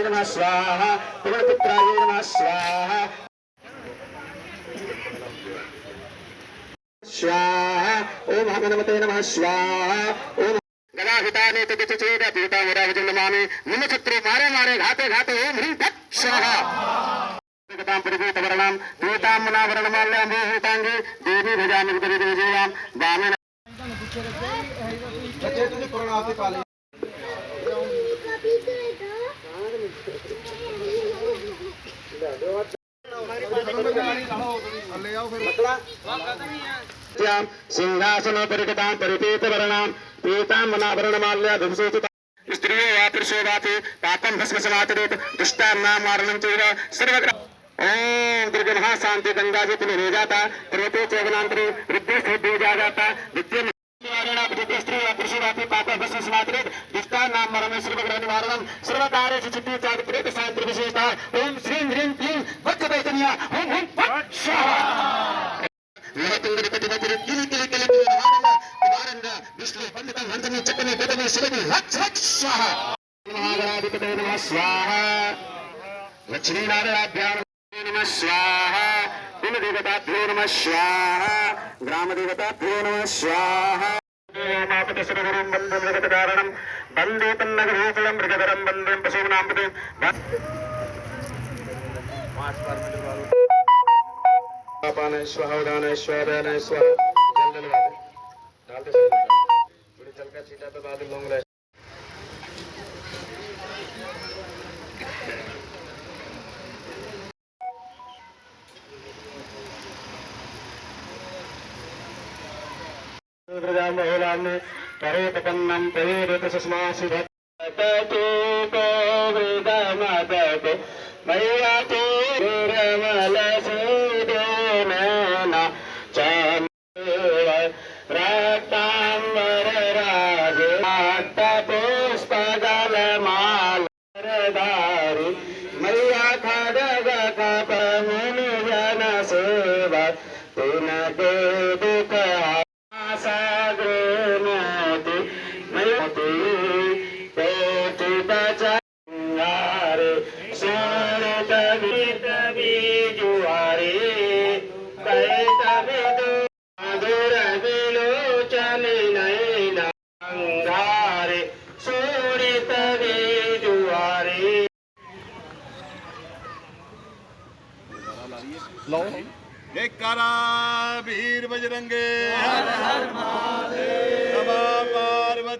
पितृभ्याये नमः स्वाहा पुनर्पित्राये नमः स्वाहा स्वाहा ओम भगवते नमः स्वाहा ओम गलाहिता ने तदित चेद पीता मेरा वजन नमामि निमचक्रो मारे मारे घाते घाते ओम ह्रीं तत् स्वाहा जगतां परिभूतवर्णां पीतां मुनावरणमाल्यां भूताङ्गे देवी भजामि गुरुदेवजीवां वामेन बच्चे तुझे कोरोना से पाले सिंहासनोपरिकतां परिपीतवर्णां पीतां मनाभरणमाल्याभिसूचिता स्त्रियो वा पुरुषो वाति पापं भस्मसमाचरेत् दुष्टान्नां मारणं चैव सर्वग्र ॐ दुर्गमः शान्ति गङ्गाजी पुनरेजाता सर्वतो चेवनान्तरे रुद्रस्वद्वीजाता नित्यम् ಕಾರ್ಯೇಣ ಶ್ರೀ ಕೃಷಿವಾಪಿ ಪಾಪಭಸಿ ಸಮಾತ್ರೇತ್ ದುಷ್ಟಾ ನಾಮ ಮರಣಶ್ರೀ ಭಗವನ್ ಮಾರಣಂ ಸರ್ವಕಾರ್ಯೇಷು ಚಿತ್ತಿ ಚಾರಿತ್ರೇತ ಸಾಯಂತ್ರ ವಿಶೇಷ ಓಂ ಶ್ರೀಂ ಹ್ರೀಂ ಕ್ಲೀಂ ವಕ್ಕ ಚೈತನ್ಯ ಓಂ ಓಂ ವಿಷ್ಣು ಪಂಡಿತ ಹಂತನಿ ಚಕ್ಕನೆ ಬೆದನೆ ಶಿರವಿ ಲಕ್ಷ ಲಕ್ಷ ಮಹಾಗಣಾಧಿಪತಯ ನಮಃ ಸ್ವಾಹ ಲಕ್ಷ್ಮೀನಾರಾಯಣಾಭ್ಯಾಂ ನಮಃ ಸ್ವಾಹ ಕುಲದೇವತಾಭ್ಯೋ ನಮಃ ಸ್ವಾಹ ಗ್ರಾಮದೇವತಾಭ್ಯೋ ನಮಃ ಸ್ವಾಹ காரணம் வந்தே தன்னகர் கோகுலம் மிருகதரம் வந்தேன் பசுவனாம்பது பாபானேஸ்வர உதானேஸ்வர நேஸ்வர ஜல்தனவாது நாலு चल का सीटा पे बादल लोंग प्रेरित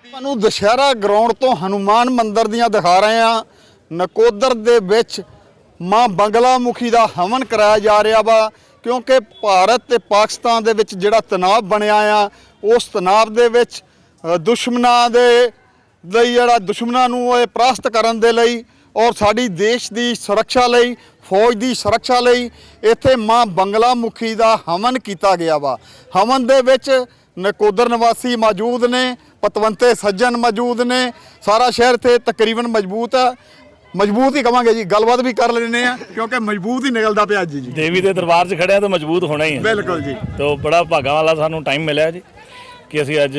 ਤੁਹਾਨੂੰ ਦੁਸ਼ਹਿਰਾ ਗਰਾਊਂਡ ਤੋਂ ਹਨੂਮਾਨ ਮੰਦਿਰ ਦੀਆਂ ਦਿਖਾ ਰਹੇ ਆ ਨਕੋਦਰ ਦੇ ਵਿੱਚ ਮਾਂ ਬੰਗਲਾ ਮੁਖੀ ਦਾ ਹਵਨ ਕਰਾਇਆ ਜਾ ਰਿਹਾ ਵਾ, ਕਿਉਂਕਿ ਭਾਰਤ ਤੇ ਪਾਕਿਸਤਾਨ ਦੇ ਵਿੱਚ ਜਿਹੜਾ ਤਣਾਅ ਬਣਿਆ ਆ, ਉਸ ਤਣਾਅ ਦੇ ਵਿੱਚ ਦੁਸ਼ਮਣਾਂ ਦੇ ਲਈ ਜਿਹੜਾ ਦੁਸ਼ਮਣਾਂ ਨੂੰ ਇਹ ਪ੍ਰਾਸਤ ਕਰਨ ਦੇ ਲਈ ਔਰ ਸਾਡੀ ਦੇਸ਼ ਦੀ ਸੁਰੱਖਿਆ ਲਈ, ਫੌਜ ਦੀ ਸੁਰੱਖਿਆ ਲਈ ਇੱਥੇ ਮਾਂ ਬੰਗਲਾ ਮੁਖੀ ਦਾ ਹਵਨ ਕੀਤਾ ਗਿਆ ਵਾ। ਹਵਨ ਦੇ ਵਿੱਚ ਨਕੋਦਰ ਨਿਵਾਸੀ ਮੌਜੂਦ ਨੇ ਪਤਵੰਤੇ ਸੱਜਣ ਮੌਜੂਦ ਨੇ ਸਾਰਾ ਸ਼ਹਿਰ ਤੇ ਤਕਰੀਬਨ ਮਜ਼ਬੂਤ ਆ। ਮਜ਼ਬੂਤ ਹੀ ਕਵਾਂਗੇ ਜੀ ਗੱਲਬਾਤ ਵੀ ਕਰ ਲੈਣੇ ਆ ਕਿਉਂਕਿ ਮਜ਼ਬੂਤ ਹੀ ਨਿਕਲਦਾ ਪਿਆ ਅੱਜ ਜੀ। ਦੇਵੀ ਦੇ ਦਰਬਾਰ 'ਚ ਖੜਿਆ ਤਾਂ ਮਜ਼ਬੂਤ ਹੋਣਾ ਹੀ ਹੈ ਬਿਲਕੁਲ ਜੀ। ਤੋ ਬੜਾ ਭਾਗਾਂ ਵਾਲਾ ਸਾਨੂੰ ਟਾਈਮ ਮਿਲਿਆ ਜੀ ਕਿ ਅਸੀਂ ਅੱਜ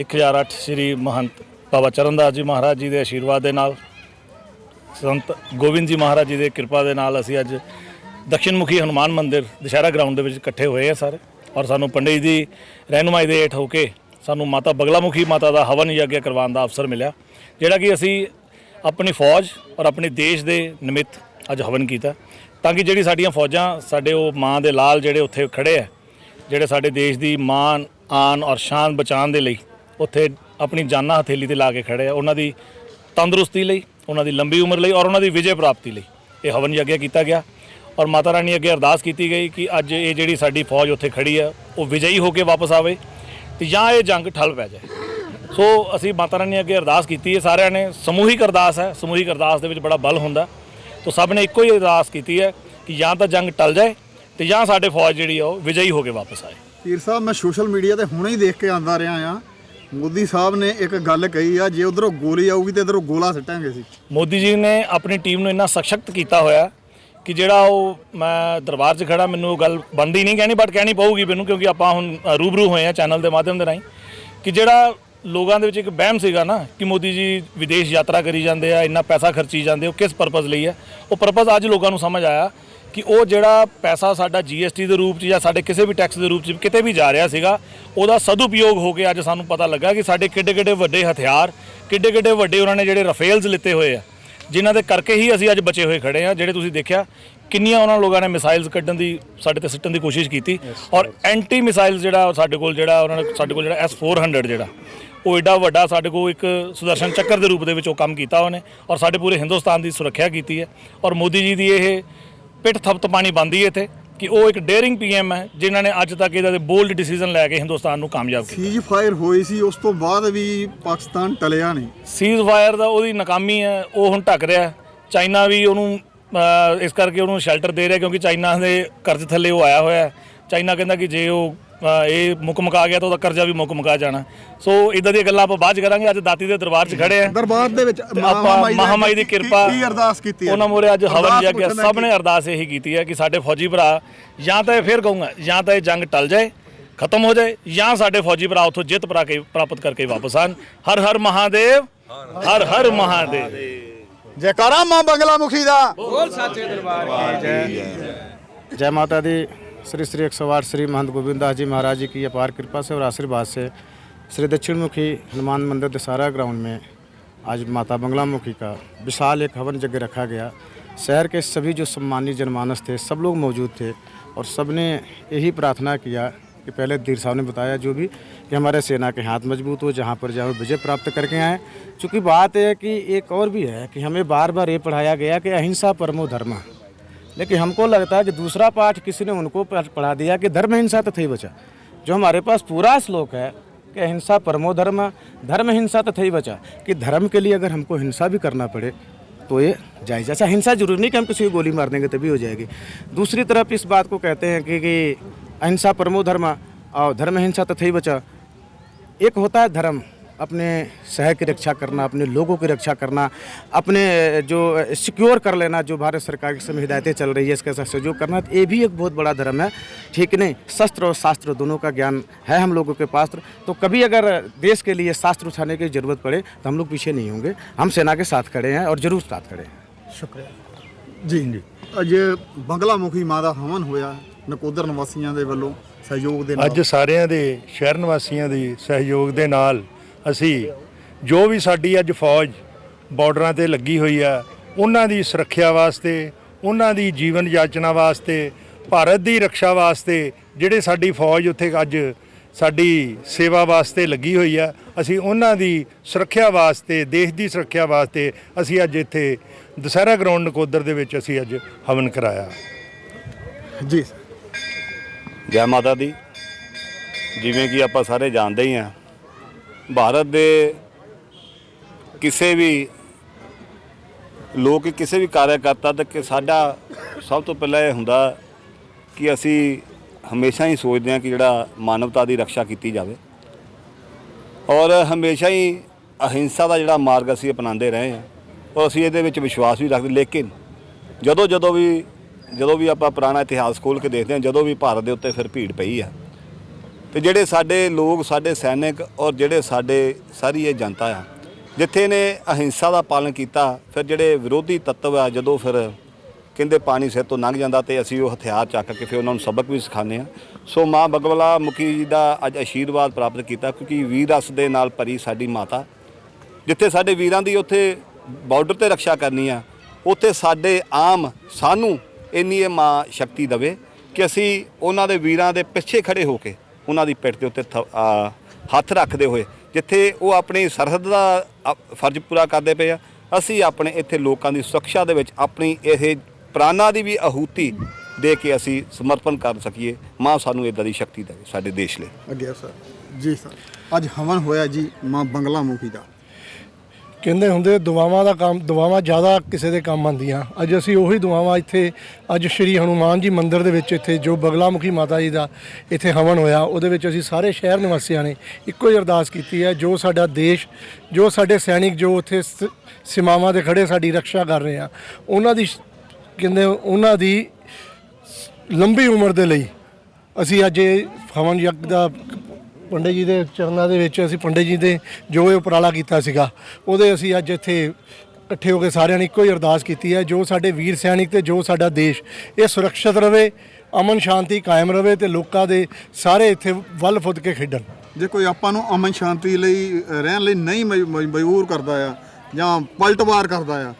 1008 ਸ੍ਰੀ ਮਹੰਤ ਬਾਬਾ ਚਰਨਦਾਸ ਜੀ ਮਹਾਰਾਜ ਜੀ ਦੇ ਆਸ਼ੀਰਵਾਦ ਦੇ ਨਾਲ ਸੰਤ ਗੋਬਿੰਦ ਜੀ ਮਹਾਰਾਜ ਜੀ ਦੇ ਕਿਰਪਾ ਦੇ ਨਾਲ ਅਸੀਂ ਅੱਜ ਦਕਸ਼ਿਣ ਮੁਖੀ ਹਨੂਮਾਨ ਮੰਦਿਰ ਦੁਸ਼ਹਿਰਾ ਗਰਾਊਂਡ ਦੇ ਵਿੱਚ ਇਕੱਠੇ ਹੋਏ ਆ ਸਾਰੇ। ਔਰ ਸਾਨੂੰ ਪੰਡਿਤ ਜੀ ਦੀ ਰਹਿਨੁਮਾਈ ਦੇ ਹੇਠ ਹੋ ਕੇ ਸਾਨੂੰ ਮਾਤਾ ਬਗਲਾਮੁਖੀ ਮਾਤਾ ਦਾ ਹਵਨ ਯੱਗ ਕਰਵਾਉਣ ਦਾ ਅਵਸਰ ਮਿਲਿਆ, ਜਿਹੜਾ ਕਿ ਅਸੀਂ ਆਪਣੀ ਫੌਜ ਔਰ ਆਪਣੇ ਦੇਸ਼ ਦੇ ਨਿਮਿਤ ਅੱਜ ਹਵਨ ਕੀਤਾ ਤਾਂ ਕਿ ਜਿਹੜੀ ਸਾਡੀਆਂ ਫੌਜਾਂ, ਸਾਡੇ ਉਹ ਮਾਂ ਦੇ ਲਾਲ ਜਿਹੜੇ ਉੱਥੇ ਖੜੇ ਆ, ਜਿਹੜੇ ਸਾਡੇ ਦੇਸ਼ ਦੀ ਮਾਨ ਆਨ ਔਰ ਸ਼ਾਨ ਬਚਾਉਣ ਦੇ ਲਈ ਉੱਥੇ ਆਪਣੀ ਜਾਨਾਂ ਹਥੇਲੀ ਤੇ ਲਾ ਕੇ ਖੜੇ ਆ, ਉਹਨਾਂ ਦੀ ਤੰਦਰੁਸਤੀ ਲਈ, ਉਹਨਾਂ ਦੀ ਲੰਬੀ ਉਮਰ ਲਈ ਔਰ ਉਹਨਾਂ ਦੀ ਵਿਜੇ ਪ੍ਰਾਪਤੀ ਲਈ ਇਹ ਹਵਨ ਯੱਗ ਕੀਤਾ ਗਿਆ। ਔਰ ਮਾਤਾ ਰਾਣੀ ਅੱਗੇ ਅਰਦਾਸ ਕੀਤੀ ਗਈ ਕਿ ਅੱਜ ਇਹ ਜਿਹੜੀ ਸਾਡੀ ਫੌਜ ਉੱਥੇ ਖੜੀ ਆ ਉਹ ਵਿਜয়ੀ ਹੋ ਕੇ ਵਾਪਸ ਆਵੇ ਤੇ ਜਾਂ ਇਹ ਜੰਗ ਠੱਲ ਪੈ ਜਾਏ। ਸੋ ਅਸੀਂ ਮਾਤਾ ਰਾਣੀ ਅੱਗੇ ਅਰਦਾਸ ਕੀਤੀ ਹੈ ਸਾਰਿਆਂ ਨੇ ਸਮੂਹਿਕ ਅਰਦਾਸ ਹੈ ਸਮੂਹਿਕ ਅਰਦਾਸ ਦੇ ਵਿੱਚ ਬੜਾ ਬਲ ਹੁੰਦਾ। ਤੋ ਸਭ ਨੇ ਇੱਕੋ ਹੀ ਅਰਦਾਸ ਕੀਤੀ ਹੈ ਕਿ ਜਾਂ ਤਾਂ ਜੰਗ ਟਲ ਜਾਏ ਤੇ ਜਾਂ ਸਾਡੇ ਫੌਜ ਜਿਹੜੀ ਆ ਉਹ ਵਿਜয়ੀ ਹੋ ਕੇ ਵਾਪਸ ਆਏ। ਪੀਰ ਸਾਹਿਬ ਮੈਂ ਸੋਸ਼ਲ ਮੀਡੀਆ ਤੇ ਹੁਣੇ ਹੀ ਦੇਖ ਕੇ ਆਂਦਾ ਰਿਹਾ ਆ ਮੋਦੀ ਸਾਹਿਬ ਨੇ ਇੱਕ ਗੱਲ ਕਹੀ ਆ ਜੇ ਉਧਰੋਂ ਗੋਲੀ ਆਊਗੀ ਤੇ ਇਧਰੋਂ ਗੋਲਾ ਸਿੱਟਾਂਗੇ ਸੀ ਮੋਦੀ ਜੀ ਨੇ ਆਪਣੀ ਟੀਮ ਨੂੰ ਇੰਨਾ ਸਸ਼ਕਤ ਕੀਤਾ ਹੋਇਆ ਕਿ ਜਿਹੜਾ ਉਹ ਮੈਂ ਦਰਬਾਰ 'ਚ ਖੜਾ, ਮੈਨੂੰ ਉਹ ਗੱਲ ਬੰਦੀ ਨਹੀਂ ਕਹਿਣੀ ਬਟ ਕਹਿਣੀ ਪਊਗੀ ਮੈਨੂੰ, ਕਿਉਂਕਿ ਆਪਾਂ ਹੁਣ ਰੂਬਰੂ ਹੋਏ ਆ ਚੈਨਲ ਦੇ ਮਾਧਿਅਮ ਦੇ ਰਾਹੀਂ, ਕਿ ਜਿਹੜਾ ਲੋਕਾਂ ਦੇ ਵਿੱਚ ਇੱਕ ਵਹਿਮ ਸੀਗਾ ਨਾ, ਕਿ ਮੋਦੀ ਜੀ ਵਿਦੇਸ਼ ਯਾਤਰਾ ਕਰੀ ਜਾਂਦੇ ਆ, ਇੰਨਾ ਪੈਸਾ ਖਰਚੀ ਜਾਂਦੇ ਉਹ ਕਿਸ ਪਰਪਸ ਲਈ ਹੈ ਉਹ ਪਰਪਸ ਅੱਜ ਲੋਕਾਂ ਨੂੰ ਸਮਝ ਆਇਆ ਕਿ ਉਹ ਜਿਹੜਾ ਪੈਸਾ ਸਾਡਾ ਜੀਐਸਟੀ ਦੇ ਰੂਪ 'ਚ ਜਾਂ ਸਾਡੇ ਕਿਸੇ ਵੀ ਟੈਕਸ ਦੇ ਰੂਪ 'ਚ ਕਿਤੇ ਵੀ ਜਾ ਰਿਹਾ ਸੀਗਾ, ਉਹਦਾ ਸਦਉਪਯੋਗ ਹੋ ਕੇ ਅੱਜ ਸਾਨੂੰ ਪਤਾ ਲੱਗਾ ਕਿ ਸਾਡੇ ਕਿੱਡੇ ਕਿੱਡੇ ਵੱਡੇ ਹਥਿਆਰ ਕਿੱਡੇ ਕਿੱਡੇ ਵੱਡੇ ਉਹਨਾਂ ਨੇ ਜਿਹੜੇ ਰਫੇਲਸ ਲਿੱਤੇ ਹੋਏ ਆ। ਜਿਨ੍ਹਾਂ ਦੇ ਕਰਕੇ ਹੀ ਅਸੀਂ ਅੱਜ ਬਚੇ ਹੋਏ ਖੜੇ ਆ ਜਿਹੜੇ ਤੁਸੀਂ ਦੇਖਿਆ ਕਿੰਨੀਆਂ ਉਹਨਾਂ ਲੋਕਾਂ ਨੇ ਮਿਸਾਈਲਸ ਕੱਢਣ ਦੀ ਸਾਡੇ ਤੇ ਸਿੱਟਣ ਦੀ ਕੋਸ਼ਿਸ਼ ਕੀਤੀ। ਔਰ ਐਂਟੀ ਮਿਸਾਈਲਸ ਜਿਹੜਾ ਸਾਡੇ ਕੋਲ ਜਿਹੜਾ ਉਹਨਾਂ ਨੇ ਸਾਡੇ ਕੋਲ ਜਿਹੜਾ S400 ਜਿਹੜਾ ਉਹ ਏਡਾ ਵੱਡਾ ਸਾਡੇ ਕੋਲ ਇੱਕ ਸੁਦਰਸ਼ਨ ਚੱਕਰ ਦੇ ਰੂਪ ਦੇ ਵਿੱਚ ਉਹ ਕੰਮ ਕੀਤਾ ਉਹਨੇ। ਔਰ ਸਾਡੇ ਪੂਰੇ ਹਿੰਦੁਸਤਾਨ ਦੀ ਸੁਰੱਖਿਆ ਕੀਤੀ ਹੈ। ਔਰ ਮੋਦੀ ਜੀ ਦੀ ਇਹ ਪਿੱਠ ਥਪਤ ਪਾਣੀ ਬੰਦੀ ਇੱਥੇ। ਕਿ ਉਹ ਇੱਕ ਡੇਅਰਿੰਗ ਪੀਐਮ ਹੈ ਜਿਨ੍ਹਾਂ ਨੇ ਅੱਜ ਤੱਕ ਇਹਦਾ ਦੇ ਬੋਲਡ ਡਿਸੀਜਨ ਲੈ ਕੇ ਹਿੰਦੁਸਤਾਨ ਨੂੰ ਕਾਮਯਾਬ ਕੀਤਾ। ਸੀਜ਼ ਫਾਇਰ ਹੋਈ ਸੀ ਉਸ ਤੋਂ ਬਾਅਦ ਵੀ ਪਾਕਿਸਤਾਨ ਟਲਿਆ ਨਹੀਂ। ਸੀਜ਼ ਫਾਇਰ ਦਾ ਉਹਦੀ ਨਾਕਾਮੀ ਹੈ ਉਹ ਹੁਣ ਢੱਕ ਰਿਹਾ। ਚਾਈਨਾ ਵੀ ਉਹਨੂੰ ਇਸ ਕਰਕੇ ਉਹਨੂੰ ਸ਼ੈਲਟਰ ਦੇ ਰਿਹਾ ਕਿਉਂਕਿ ਚਾਈਨਾ ਦੇ ਕਰਜ਼ ਥੱਲੇ ਉਹ ਆਇਆ ਹੋਇਆ ਹੈ। ਚਾਈਨਾ ਕਹਿੰਦਾ ਕਿ ਜੇ ਉਹ ਇਹ ਮੁੱਕ ਮੁਕਾ ਗਿਆ ਤਾਂ ਉਹਦਾ ਕਰਜ਼ਾ ਵੀ ਮੁੱਕ ਮੁਕਾ ਜਾਣਾ। ਸੋ ਇਦਾਂ ਦੀਆਂ ਗੱਲਾਂ ਆਪਾਂ ਬਾਅਦ ਚ ਕਰਾਂਗੇ ਅੱਜ ਦਾਤੀ ਦੇ ਦਰਬਾਰ 'ਚ ਖੜੇ ਆ। ਦਰਬਾਰ ਦੇ ਵਿੱਚ ਮਹਾਮਾਈ ਦੀ ਕਿਰਪਾ ਕੀ ਅਰਦਾਸ ਕੀਤੀ ਹੈ? ਉਹਨਾਂ ਮੋਰੇ ਅੱਜ ਹਵਨ ਜਾ ਕੇ ਸਭ ਨੇ ਅਰਦਾਸ ਇਹੀ ਕੀਤੀ ਹੈ ਕਿ ਸਾਡੇ ਫੌਜੀ ਭਰਾ ਜਾਂ ਤਾਂ ਇਹ ਫੇਰ ਕਹੂੰਗਾ ਜਾਂ ਤਾਂ ਇਹ ਜੰਗ ਟਲ ਜਾਏ ਖਤਮ ਹੋ ਜਾਏ ਜਾਂ ਸਾਡੇ ਫੌਜੀ ਭਰਾ ਉਥੋਂ ਜਿੱਤ ਭਰਾ ਕੇ ਪ੍ਰਾਪਤ ਕਰਕੇ ਵਾਪਸ ਆਣ। ਹਰ ਹਰ ਮਹਾਦੇਵ ਹਰ ਹਰ ਮਹਾਦੇਵ। ਜੈਕਾਰਾ ਮਾਂ ਬੰਗਲਾ ਮੁਖੀ ਦਾ। ਬੋਲ ਸਾਚੇ ਦਰਬਾਰ ਕੀ ਜੈ ਜੈ ਮਾਤਾ ਦੀ श्री श्री एक सौ आठ श्री महंत गोविंद दास जी महाराज जी की अपार कृपा से और आशीर्वाद से श्री दक्षिण मुखी हनुमान मंदिर दशहरा ग्राउंड में आज माता बंगला मुखी का विशाल एक हवन यज्ञ रखा गया। शहर के सभी जो सम्मानित जनमानस थे, सब लोग मौजूद थे और सबने यही प्रार्थना किया कि पहले धीर साहब ने बताया जो भी कि हमारे सेना के हाथ मज़बूत हो, जहाँ पर जाओ विजय प्राप्त करके आए। चूँकि बात यह है कि एक और भी है कि हमें बार बार ये पढ़ाया गया कि अहिंसा परमो धर्म। लेकिन हमको लगता है कि दूसरा पाठ किसी ने उनको पढ़ा दिया कि धर्म हिंसा तथा बचा जो हमारे पास पूरा श्लोक है कि अहिंसा परमो धर्म धर्म हिंसा तथा बचा कि धर्म के लिए अगर हमको हिंसा भी करना पड़े तो ये जायज़ अच्छा हिंसा ज़रूरी नहीं कि हम किसी को गोली मार देंगे तभी हो जाएगी। दूसरी तरफ़ इस बात को कहते हैं कि, कि अहिंसा परमो धर्म और धर्म हिंसा तथा बचा एक होता है धर्म अपने शहर की रक्षा करना अपने लोगों की रक्षा करना अपने जो सिक्योर कर लेना जो भारत सरकार की समय हिदायतें चल रही है इसके साथ सहयोग करना तो ये भी एक बहुत बड़ा धर्म है ठीक नहीं शस्त्र और शास्त्र दोनों का ज्ञान है हम लोगों के पास तो कभी अगर देश के लिए शास्त्र उठाने की ज़रूरत पड़े तो हम लोग पीछे नहीं होंगे हम सेना के साथ खड़े हैं और ज़रूर साथ खड़े हैं ਜੀ ਜੀ ਅੱਜ ਬੰਗਲਾ ਮੁਖੀ ਮਾਂ ਦਾ ਹਵਨ ਹੋਇਆ ਨਕੋਦਰ ਨਿਵਾਸੀਆਂ ਦੇ ਵੱਲੋਂ ਸਹਿਯੋਗ ਦੇ ਨਾਲ ਅੱਜ ਸਾਰਿਆਂ ਦੇ ਸ਼ਹਿਰ ਨਿਵਾਸੀਆਂ ਦੇ ਸਹਿਯੋਗ ਦੇ ਨਾਲ ਅਸੀਂ ਜੋ ਵੀ ਸਾਡੀ ਅੱਜ ਫੌਜ ਬਾਰਡਰਾਂ ਤੇ ਲੱਗੀ ਹੋਈ ਆ ਉਹਨਾਂ ਦੀ ਸੁਰੱਖਿਆ ਵਾਸਤੇ ਉਹਨਾਂ ਦੀ ਜੀਵਨ ਯਾਚਨਾ ਵਾਸਤੇ ਭਾਰਤ ਦੀ ਰੱਖਿਆ ਵਾਸਤੇ ਜਿਹੜੇ ਸਾਡੀ ਫੌਜ ਉੱਥੇ ਅੱਜ ਸਾਡੀ ਸੇਵਾ ਵਾਸਤੇ ਲੱਗੀ ਹੋਈ ਆ ਅਸੀਂ ਉਹਨਾਂ ਦੀ ਸੁਰੱਖਿਆ ਵਾਸਤੇ ਦੇਸ਼ ਦੀ ਸੁਰੱਖਿਆ ਵਾਸਤੇ ਅਸੀਂ ਅੱਜ ਇੱਥੇ ਦੁਸਹਿਰਾ ਗਰਾਊਂਡ ਨਕੋਦਰ ਦੇ ਵਿੱਚ ਅਸੀਂ ਅੱਜ ਹਵਨ ਕਰਾਇਆ। ਜੀ। ਜੈ ਮਾਤਾ ਦੀ। ਜਿਵੇਂ ਕਿ ਆਪਾਂ ਸਾਰੇ ਜਾਣਦੇ ਹੀ ਹਾਂ ਭਾਰਤ ਦੇ ਕਿਸੇ ਵੀ ਲੋਕ, ਕਿਸੇ ਵੀ ਕਾਰਜਕਰਤਾ ਤੇ ਕਿ ਸਾਡਾ ਸਭ ਤੋਂ ਪਹਿਲਾਂ ਇਹ ਹੁੰਦਾ ਕਿ ਅਸੀਂ ਹਮੇਸ਼ਾ ਹੀ ਸੋਚਦੇ ਹਾਂ ਕਿ ਜਿਹੜਾ ਮਾਨਵਤਾ ਦੀ ਰੱਖਿਆ ਕੀਤੀ ਜਾਵੇ। ਔਰ ਹਮੇਸ਼ਾ ਹੀ ਅਹਿੰਸਾ ਦਾ ਜਿਹੜਾ ਮਾਰਗ ਅਸੀਂ ਅਪਣਾਉਂਦੇ ਰਹੇ ਹਾਂ ਔਰ ਅਸੀਂ ਇਹਦੇ ਵਿੱਚ ਵਿਸ਼ਵਾਸ ਵੀ ਰੱਖਦੇ। ਲੇਕਿਨ ਜਦੋਂ ਜਦੋਂ ਵੀ ਜਦੋਂ ਵੀ ਆਪਾਂ ਪੁਰਾਣਾ ਇਤਿਹਾਸ ਖੋਲ ਕੇ ਦੇਖਦੇ ਹਾਂ, ਜਦੋਂ ਵੀ ਭਾਰਤ ਦੇ ਉੱਤੇ ਫਿਰ ਭੀੜ ਪਈ ਆ ਤੇ ਜਿਹੜੇ ਸਾਡੇ ਲੋਕ, ਸਾਡੇ ਸੈਨਿਕ ਔਰ ਜਿਹੜੇ ਸਾਡੇ ਸਾਰੀ ਇਹ ਜਨਤਾ ਆ, ਜਿੱਥੇ ਨੇ ਅਹਿੰਸਾ ਦਾ ਪਾਲਣ ਕੀਤਾ, ਫਿਰ ਜਿਹੜੇ ਵਿਰੋਧੀ ਤੱਤਵ ਆ, ਜਦੋਂ ਫਿਰ ਕਹਿੰਦੇ ਪਾਣੀ ਸਿਰ ਤੋਂ ਲੰਘ ਜਾਂਦਾ ਤੇ ਅਸੀਂ ਉਹ ਹਥਿਆਰ ਚੱਕ ਕੇ ਫਿਰ ਉਹਨਾਂ ਨੂੰ ਸਬਕ ਵੀ ਸਿਖਾਉਂਦੇ ਆ। ਸੋ ਮਾਂ ਬਗਵਲਾ ਮੁਖੀ ਜੀ ਦਾ ਅੱਜ ਆਸ਼ੀਰਵਾਦ ਪ੍ਰਾਪਤ ਕੀਤਾ, ਕਿਉਂਕਿ ਵੀਰ ਰਸ ਦੇ ਨਾਲ ਭਰੀ ਸਾਡੀ ਮਾਤਾ, ਜਿੱਥੇ ਸਾਡੇ ਵੀਰਾਂ ਦੀ ਉੱਥੇ ਬਾਰਡਰ ਤੇ ਰੱਖਿਆ ਕਰਨੀ ਆ, ਉੱਥੇ ਸਾਡੇ ਆਮ ਸਾਨੂੰ ਇੰਨੀ ਇਹ ਮਾਂ ਸ਼ਕਤੀ ਦਵੇ ਕਿ ਅਸੀਂ ਉਹਨਾਂ ਦੇ ਵੀਰਾਂ ਦੇ ਪਿੱਛੇ ਖੜੇ ਹੋ ਕੇ ਉਹਨਾਂ ਦੀ ਪਿੱਠ ਦੇ ਉੱਤੇ ਥ- ਹੱਥ ਰੱਖਦੇ ਹੋਏ, ਜਿੱਥੇ ਉਹ ਆਪਣੀ ਸਰਹੱਦ ਦਾ, ਅ- ਫਰਜ਼ ਪੂਰਾ ਕਰਦੇ ਪਏ ਆ। ਅਸੀਂ ਆਪਣੇ ਇੱਥੇ ਲੋਕਾਂ ਦੀ ਸੁਰੱਖਿਆ ਦੇ ਵਿੱਚ ਆਪਣੀ ਇਹ ਪ੍ਰਾਣਾਂ ਦੀ ਵੀ ਆਹੂਤੀ ਦੇ ਕੇ ਅਸੀਂ ਸਮਰਪਣ ਕਰ ਸਕੀਏ। ਮਾਂ ਸਾਨੂੰ ਇਦਾਂ ਦੀ ਸ਼ਕਤੀ ਦੇਵੇ ਸਾਡੇ ਦੇਸ਼ ਲਈ। ਅੱਗੇ ਸਰ। ਜੀ, ਸਰ। ਅੱਜ ਹਵਨ ਹੋਇਆ ਜੀ ਮਾਂ ਬੰਗਲਾ ਮੁਖੀ ਦਾ। ਕਹਿੰਦੇ ਹੁੰਦੇ ਦੁਆਵਾਂ ਦਾ ਕੰਮ ਦੁਆਵਾਂ ਜ਼ਿਆਦਾ ਕਿਸੇ ਦੇ ਕੰਮ ਆਉਂਦੀਆਂ। ਅੱਜ ਅਸੀਂ ਉਹੀ ਦੁਆਵਾਂ ਇੱਥੇ ਅੱਜ ਸ਼੍ਰੀ ਹਨੂਮਾਨ ਜੀ ਮੰਦਿਰ ਦੇ ਵਿੱਚ ਇੱਥੇ ਜੋ ਬਗਲਾਮੁਖੀ ਮਾਤਾ ਜੀ ਦਾ ਇੱਥੇ ਹਵਨ ਹੋਇਆ, ਉਹਦੇ ਵਿੱਚ ਅਸੀਂ ਸਾਰੇ ਸ਼ਹਿਰ ਨਿਵਾਸੀਆਂ ਨੇ ਇੱਕੋ ਹੀ ਅਰਦਾਸ ਕੀਤੀ ਹੈ, ਜੋ ਸਾਡਾ ਦੇਸ਼ ਜੋ ਸਾਡੇ ਸੈਨਿਕ ਜੋ ਉੱਥੇ ਸ- ਸੀਮਾਵਾਂ ਦੇ ਖੜੇ ਸਾਡੀ ਰੱਖਿਆ ਕਰ ਰਹੇ ਆ। ਉਹਨਾਂ ਦੀ ਕਹਿੰਦੇ ਉਹਨਾਂ ਦੀ ਲੰਬੀ ਉਮਰ ਦੇ ਲਈ ਅਸੀਂ ਅੱਜ ਇਹ ਹਵਨ ਯੱਗ ਦਾ ਪੰਡਿਤ ਜੀ ਦੇ ਚਰਨਾਂ ਦੇ ਵਿੱਚ ਅਸੀਂ ਪੰਡਿਤ ਜੀ ਦੇ ਜੋ ਇਹ ਉਪਰਾਲਾ ਕੀਤਾ ਸੀਗਾ ਉਹਦੇ ਅਸੀਂ ਅੱਜ ਇੱਥੇ ਇਕੱਠੇ ਹੋ ਕੇ ਸਾਰਿਆਂ ਨੇ ਇੱਕੋ ਹੀ ਅਰਦਾਸ ਕੀਤੀ ਹੈ ਜੋ ਸਾਡੇ ਵੀਰ ਸੈਨਿਕ ਤੇ ਜੋ ਸਾਡਾ ਦੇਸ਼ ਇਹ ਸੁਰੱਖਿਅਤ ਰਵੇ ਅਮਨ ਸ਼ਾਂਤੀ ਕਾਇਮ ਰਵੇ ਤੇ ਲੋਕਾਂ ਦੇ ਸਾਰੇ ਇੱਥੇ ਵੱਲ ਫੁੱਦ ਕੇ ਖੇਡਣ। ਜੇ ਕੋਈ ਆਪਾਂ ਨੂੰ ਅਮਨ ਸ਼ਾਂਤੀ ਲਈ ਰਹਿਣ ਲਈ ਨਹੀਂ ਮਜ- ਮਜ- ਮਜਬੂਰ ਕਰਦਾ ਆ ਜਾਂ ਪਲਟਵਾਰ ਕਰਦਾ ਆ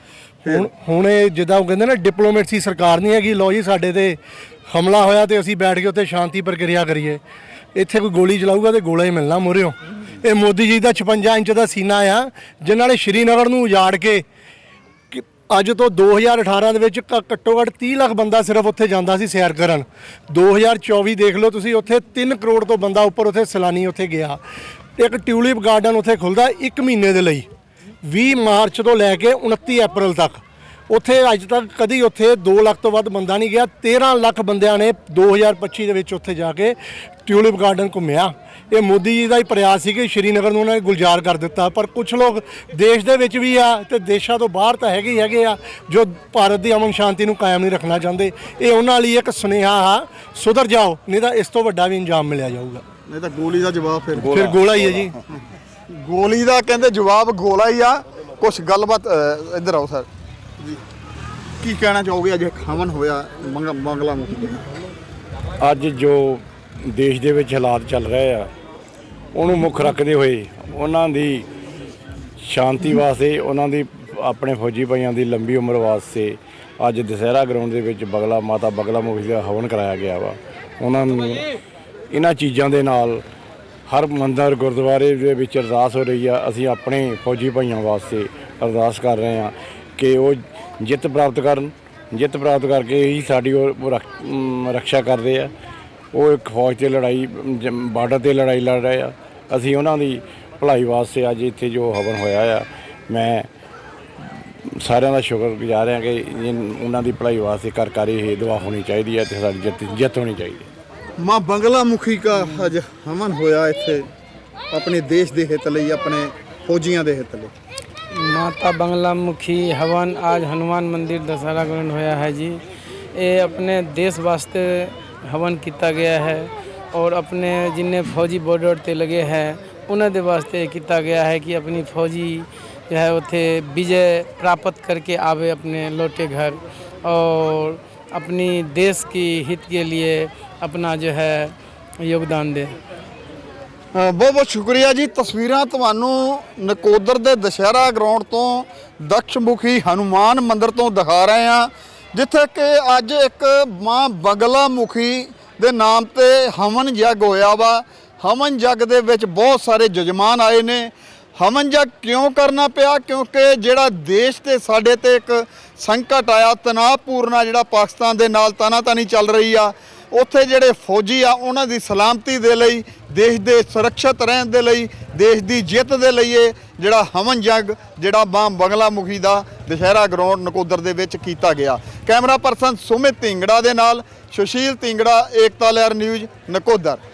ਹੁਣ ਹੁਣ ਇਹ ਜਿੱਦਾਂ ਉਹ ਕਹਿੰਦੇ ਨਾ ਡਿਪਲੋਮੇਸੀ ਸਰਕਾਰ ਨਹੀਂ ਹੈਗੀ ਲੋ ਜੀ ਸਾਡੇ ਤੇ ਹਮਲਾ ਹੋਇਆ ਤੇ ਅਸੀਂ ਬੈਠ ਕੇ ਉੱਥੇ ਸ਼ਾਂਤੀ ਪ੍ਰਕਿਰਿਆ ਕਰੀਏ। ਇੱਥੇ ਕੋਈ ਗੋਲੀ ਚਲਾਊਗਾ ਤੇ ਗੋਲਾ ਹੀ ਮਿਲਣਾ ਮੁਰਿਓ। ਇਹ ਮੋਦੀ ਜੀ ਦਾ 56 ਇੰਚ ਦਾ ਸੀਨਾ ਆ, ਜਿਨ੍ਹਾਂ ਨੇ ਸ਼੍ਰੀਨਗਰ ਨੂੰ ਉਜਾੜ ਕੇ ਕਿ ਅੱਜ ਤੋਂ 2018 ਦੇ ਵਿੱਚ ਘ- ਘੱਟੋ ਘੱਟ 30 ਲੱਖ ਬੰਦਾ ਸਿਰਫ ਉੱਥੇ ਜਾਂਦਾ ਸੀ ਸੈਰ ਕਰਨ। 2024 ਦੇਖ ਲਓ ਤੁਸੀਂ, ਉੱਥੇ 3 ਕਰੋੜ ਤੋਂ ਬੰਦਾ ਉੱਪਰ ਉੱਥੇ ਸੈਲਾਨੀ ਉੱਥੇ ਗਿਆ। ਇੱਕ ਟਿਊਲਿਪ ਗਾਰਡਨ ਉੱਥੇ ਖੁੱਲਦਾ 1 ਮਹੀਨੇ ਦੇ ਲਈ। 20 ਮਾਰਚ ਤੋਂ ਲੈ ਕੇ 29 ਅਪ੍ਰੈਲ ਤੱਕ। ਉੱਥੇ ਅੱਜ ਤੱਕ ਕਦੀ ਉੱਥੇ 2 ਲੱਖ ਤੋਂ ਵੱਧ ਬੰਦਾ ਨਹੀਂ ਗਿਆ। 13 ਲੱਖ ਬੰਦਿਆਂ ਨੇ 2025 ਦੇ ਵਿੱਚ ਉੱਥੇ ਜਾ ਕੇ ਟਿਊਲਿਪ ਗਾਰਡਨ ਘੁੰਮਿਆ। ਇਹ ਮੋਦੀ ਜੀ ਦਾ ਹੀ ਪ੍ਰਯਾਸ ਸੀ ਕਿ ਸ਼੍ਰੀਨਗਰ ਨੂੰ ਉਹਨਾਂ ਨੇ ਗੁਲਜ਼ਾਰ ਕਰ ਦਿੱਤਾ। ਪਰ ਕੁਝ ਲੋਕ ਦੇਸ਼ ਦੇ ਵਿੱਚ ਵੀ ਆ ਤੇ ਦੇਸ਼ਾਂ ਤੋਂ ਬਾਹਰ ਤਾਂ ਹੈਗੇ ਹੀ ਹੈਗੇ ਆ ਜੋ ਭਾਰਤ ਦੀ ਅਮਨ ਸ਼ਾਂਤੀ ਨੂੰ ਕਾਇਮ ਨਹੀਂ ਰੱਖਣਾ ਚਾਹੁੰਦੇ। ਇਹ ਉਹਨਾਂ ਲਈ ਇੱਕ ਸੁਨੇਹਾ ਆ ਸੁਧਰ ਜਾਓ ਨਹੀਂ ਤਾਂ ਇਸ ਤੋਂ ਵੱਡਾ ਵੀ ਇੰਜਾਮ ਮਿਲਿਆ ਜਾਊਗਾ। ਨਹੀਂ ਤਾਂ ਗੋਲੀ ਦਾ ਜਵਾਬ ਫਿਰ ਫਿਰ ਗੋਲਾ ਹੀ ਹੈ ਜੀ। ਗੋਲੀ। ਦਾ ਕਹਿੰਦੇ ਜਵਾਬ ਗੋਲਾ ਹੀ ਆ। ਕੁਝ ਗੱਲਬਾਤ ਇੱਧਰ ਆਓ ਸਰ। ਕੀ ਕਹਿਣਾ ਚਾਹੋਗੇ? ਅੱਜ ਹਵਨ ਹੋਇਆ ਮੰਗ- ਬੰਗਲਾ ਮੁਖੀ ਦੇ ਅੱਜ ਜੋ ਦੇਸ਼ ਦੇ ਵਿੱਚ ਹਾਲਾਤ ਚੱਲ ਰਹੇ ਆ, ਉਹਨੂੰ ਮੁੱਖ ਰੱਖਦੇ ਹੋਏ ਉਹਨਾਂ ਦੀ ਸ਼ਾਂਤੀ ਵਾਸਤੇ, ਉਹਨਾਂ ਦੀ ਆਪਣੇ ਫੌਜੀ ਭਾਈਆਂ ਦੀ ਲੰਬੀ ਉਮਰ ਵਾਸਤੇ ਅੱਜ ਦਸਹਿਰਾ ਗਰਾਊਂਡ ਦੇ ਵਿੱਚ ਬਗਲਾ, ਮਾਤਾ ਬਗਲਾ ਮੁਖੀ ਦਾ ਹਵਨ ਕਰਾਇਆ ਗਿਆ ਵਾ। ਉਹਨਾਂ ਨੂੰ ਇਹਨਾਂ ਚੀਜ਼ਾਂ ਦੇ ਨਾਲ ਹਰ ਮੰਦਰ ਗੁਰਦੁਆਰੇ ਦੇ ਵਿੱਚ ਅਰਦਾਸ ਹੋ ਰਹੀ ਆ। ਅਸੀਂ ਆਪਣੇ ਫੌਜੀ ਭਾਈਆਂ ਵਾਸਤੇ ਅਰਦਾਸ ਕਰ ਰਹੇ ਆ। ਕਿ ਉਹ ਜਿੱਤ ਪ੍ਰਾਪਤ ਕਰਨ, ਜਿੱਤ ਪ੍ਰਾਪਤ ਕਰਕੇ ਹੀ ਸਾਡੀ ਉਹ ਰੱਖ- ਰੱਖਿਆ ਕਰਦੇ ਆ। ਉਹ ਇੱਕ ਫੌਜ ਤੇ ਲੜਾਈ ਬਾਰਡਰ ਤੇ ਲੜਾਈ ਲੜ ਰਹੇ ਆ। ਅਸੀਂ ਉਹਨਾਂ ਦੀ ਭਲਾਈ ਵਾਸਤੇ ਅੱਜ ਇੱਥੇ ਜੋ ਹਵਨ ਹੋਇਆ ਆ, ਮੈਂ ਸਾਰਿਆਂ ਦਾ ਸ਼ੁਕਰਗੁਜ਼ਾਰ ਹਾਂ ਕਿ ਉਹਨਾਂ ਦੀ ਭਲਾਈ ਵਾਸਤੇ ਕਰ ਕਰ ਇਹ ਦੁਆ ਹੋਣੀ ਚਾਹੀਦੀ ਹੈ ਤੇ ਸਾਡੀ ਜਿੱਤ ਜਿੱਤ ਹੋਣੀ ਚਾਹੀਦੀ ਹੈ ਮਾਂ ਬੰਗਲਾ ਮੁਖੀ ਦਾ ਅੱਜ ਹਮਨ ਹੋਇਆ ਇੱਥੇ, ਆਪਣੇ ਦੇਸ਼ ਦੇ ਹਿੱਤ ਲਈ, ਆਪਣੇ ਫੌਜੀਆਂ ਦੇ ਹਿੱਤ ਲਈ। माता बंगला मुखी हवन आज हनुमान मंदिर दशहरा ग्राउंड होया है जी ये अपने देश वास्ते हवन किया गया है और अपने जिन्हें फौजी बॉर्डर ते लगे हैं उन्होंने दे वास्ते किया गया है कि अपनी फौजी जो है उथे विजय प्राप्त करके आवे अपने लौटे घर और अपनी देश की हित के लिए अपना जो है योगदान दे ਅ, ਬਹੁਤ ਬਹੁਤ ਸ਼ੁਕਰੀਆ ਜੀ। ਤਸਵੀਰਾਂ ਤੁਹਾਨੂੰ ਨਕੋਦਰ ਦੇ ਦਸ਼ਹਿਰਾ ਗਰਾਊਂਡ ਤੋਂ ਦਕਸ਼ਮੁਖੀ ਹਨੂਮਾਨ ਮੰਦਿਰ ਤੋਂ ਦਿਖਾ ਰਹੇ ਹਾਂ, ਜਿੱਥੇ ਕਿ ਅੱਜ ਇੱਕ ਮਾਂ ਬਗਲਾ ਮੁਖੀ ਦੇ ਨਾਮ ਤੇ ਹਵਨ ਯੱਗ ਹੋਇਆ ਵਾ। ਹਵਨ ਯੱਗ ਦੇ ਵਿੱਚ ਬਹੁਤ ਸਾਰੇ ਜਜਮਾਨ ਆਏ ਨੇ। ਹਵਨ ਯੱਗ ਕਿਉਂ ਕਰਨਾ ਪਿਆ? ਕਿਉਂਕਿ ਜਿਹੜਾ ਦੇਸ਼ ਤੇ ਸਾਡੇ ਤੇ ਇੱਕ ਸੰਕਟ ਆਇਆ, ਤਣਾਅਪੂਰਨ ਆ, ਜਿਹੜਾ ਪਾਕਿਸਤਾਨ ਦੇ ਨਾਲ ਤਾਨਾਤਾਨੀ ਚੱਲ ਰਹੀ ਆ, ਉੱਥੇ ਜਿਹੜੇ ਫੌਜੀ ਆ, ਉਹਨਾਂ ਦੀ ਸਲਾਮਤੀ ਦੇ ਲਈ ਦੇਸ਼ ਦੇ ਸੁਰੱਖਿਅਤ ਰਹਿਣ ਦੇ ਲਈ, ਦੇਸ਼ ਦੀ ਜਿੱਤ ਦੇ ਲਈ ਇਹ ਜਿਹੜਾ ਹਵਨ ਜੰਗ, ਜਿਹੜਾ ਬਾਂ ਬੰਗਲਾ ਮੁਖੀ ਦਾ ਦੁਸ਼ਹਿਰਾ ਗਰਾਊਂਡ ਨਕੋਦਰ ਦੇ ਵਿੱਚ ਕੀਤਾ ਗਿਆ। ਕੈਮਰਾ ਪਰਸਨ ਸੁਮਿਤ ਢਿੰਗੜਾ ਦੇ ਨਾਲ ਸੁਸ਼ੀਲ ਢਿੰਗੜਾ, ਏਕਤਾ ਲਹਿਰ ਨਿਊਜ਼ ਨਕੋਦਰ।